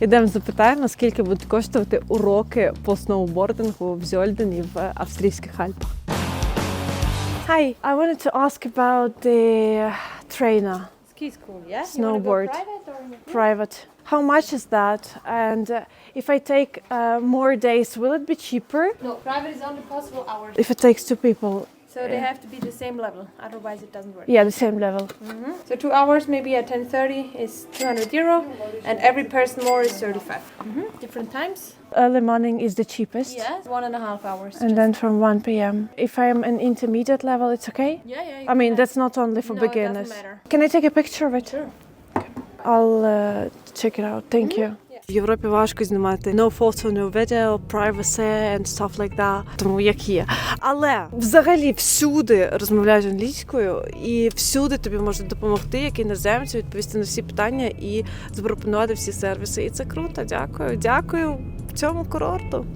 Ідемо запитаємо, скільки будуть коштувати уроки по сноубордингу в Зьольдені в австрійських Альпах. Hi, I wanted to ask about the trainer, Ski school, yeah? Snowboard. You wanna go private or private. How much is that? And uh, if I take uh, more days, will it be cheaper? No, private is only possible hours. If it takes two people, so they have to be the same level, otherwise it doesn't work. yeah, the same level. Mm-hmm. So two hours maybe at 10.30 is 200 euro and every person more is 35. Mm-hmm. Different times? Early morning is the cheapest. Yes. One and a half hours. And then from 1 p.m. If I am an intermediate level, it's okay? yeah, yeah. I mean, that's not only for No, it doesn't beginners. matter. Can I take a picture of it? Sure. I'll uh, check it out. Thank mm-hmm. you. В Європі важко знімати no photo, no video, privacy and stuff like that. Тому як є. Але взагалі всюди розмовляють англійською, і всюди тобі можуть допомогти, як іноземцю, відповісти на всі питання і запропонувати всі сервіси. І це круто. Дякую. Дякую цьому курорту.